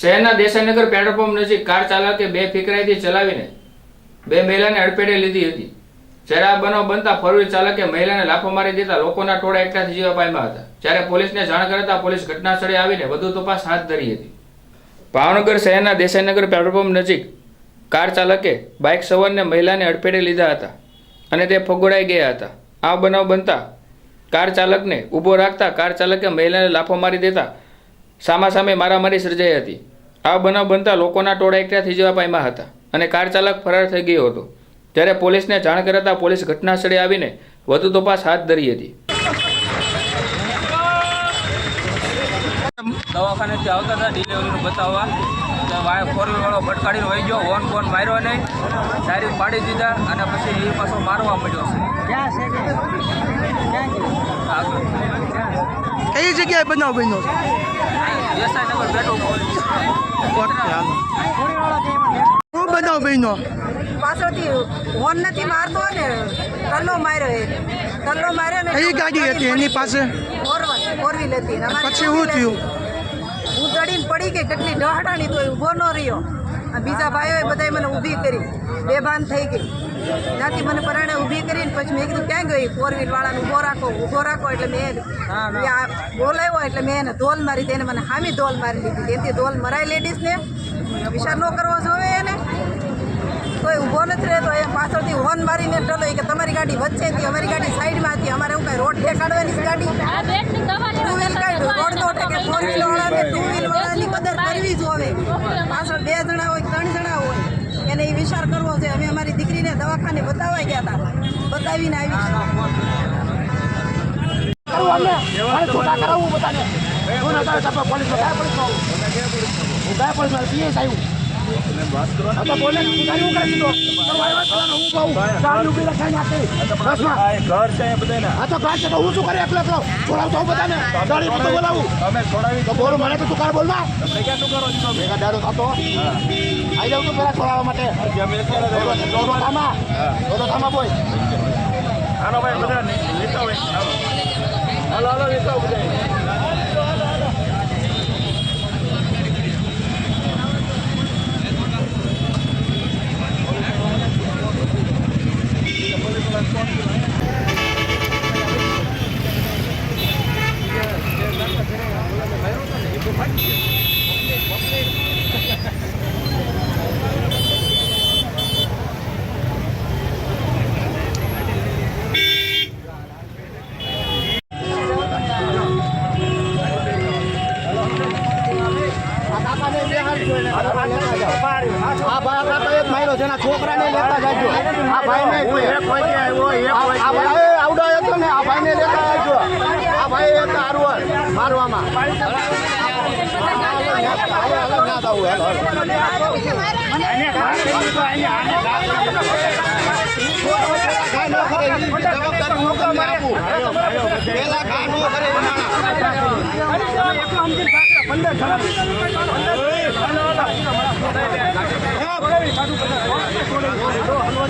શહેરના Desainagar petrol pump નજીક car ચાલકે બે ફિકરાઈથી ચલાવીને બે મહિલાને અડફેટે લીધી હતી. જ્યારે આ બનાવ બનતા ફરવી ચાલકે મહિલાને લાફો મારી દેતા લોકોના ટોળા એકઠા થઈ જવા પામ્યા હતા. જ્યારે પોલીસને જાણ કરતા પોલીસ ઘટના સ્થળે આવીને વધુ તપાસ હાથ ધરી હતી. ભાવનગર શહેરના દેસાઈનગર પેટ્રોલ પંપ નજીક કાર ચાલકે બાઇક સવારને મહિલાને અડફેટે લીધા હતા અને તે ફગોડાઈ ગયા હતા. આ બનાવ બનતા કાર ચાલકને ઊભો રાખતા કાર ચાલકે મહિલાને લાફો મારી દેતા સામાસામે મારામારી સર્જાઈ હતી. આ બનાવ બનતા લોકોના ટોળા એકઠા થઈ જવા પામ્યા હતા અને કાર ચાલક ફરાર થઈ ગયો હતો. ત્યારે પોલીસને જાણ કરાતા પોલીસ ઘટના સ્થળે આવીને વધુ તપાસ હાથ ધરી હતી. દવાખાનેથી આવતા હતા ડિલિવરીનું બતાવવા. વાય ફોર વાળો ભટકાડીને વહી ગયો ઓન ફોન માર્યો નહીં. સારી પાડી દીધા અને પછી એ પાછો મારવા મળ્યો છે. જગ્યાએ બનાવ બન્યો શું બનાવ બન્યો? પાછળથી હોર્ન નથી મારતો ને કલ્લો માર્યો એ. કલ્લો માર્યો ને કઈ ગાડી હતી? એની પાસે? ફોર વ્હીલ હતી. પછી શું થયું. હું ચડીને પડી ગઈ કેટલી ડહાડાની તો ઊભો ન રહ્યો. બીજા ભાઈઓએ બધાય મને ઊભી કરી. બેભાન થઈ ગઈ. ત્યાંથી મને પરાણે ઊભી કરીને પછી મેં કીધું ક્યાં ગઈ? ફોર વ્હીલ વાળાને ઊભો રાખો ઊભો રાખો એટલે મેં બોલાવ્યો એટલે મેં એને ધોલ મારી તેને મને હામી ધોલ મારી લીધી. તેથી ધોલ મરાય લેડીઝને. વિચાર ન કરવો જોવે એને. કોઈ ઊભો નથી રહેતો એ પાછળથી હોર્ન મારીને ટલો કે તમારી ગાડી વચ્ચે હતી અમારી ગાડી સાઈડમાં હતી અમારે એવું કાંઈ રોડ દેખાડવાની ગાડી? ટુ વ્હીલ કાંઈ રોડ તો કે ફોર વ્હીલ વાળાને ટુ વ્હીલ વાળાની કદર કરવી જ હોવે પાછળ બે જણા વિચાર કરવો છે. અમે અમારી દીકરીને દવાખાને બતાવવા ગયા હતા. બતાવીને આવી ઘર છે એ બધાને. આ તો ઘાટ છે તો હું શું કરે એકલો એકલો. છોડાવતો હું બધાને. ગાડી પર બોલાવું. અમે છોડાવી તો બોલું મને તો તું કાર બોલ તમે ક્યાં શું કરો છો? ભેગા દાડો થતો આવી જાઉં તો પેલા છોડાવવા માટે. અમે અત્યારે દોડો દોડો થામા. દોડો થામા બોય હાલો ભાઈ બધા હાલો. હાલો હાલો બધા આ ભાઈ કાકા એક માર્યો એના છોકરાને આ ભાઈ આવડો મારવામાં. હાલો હાલો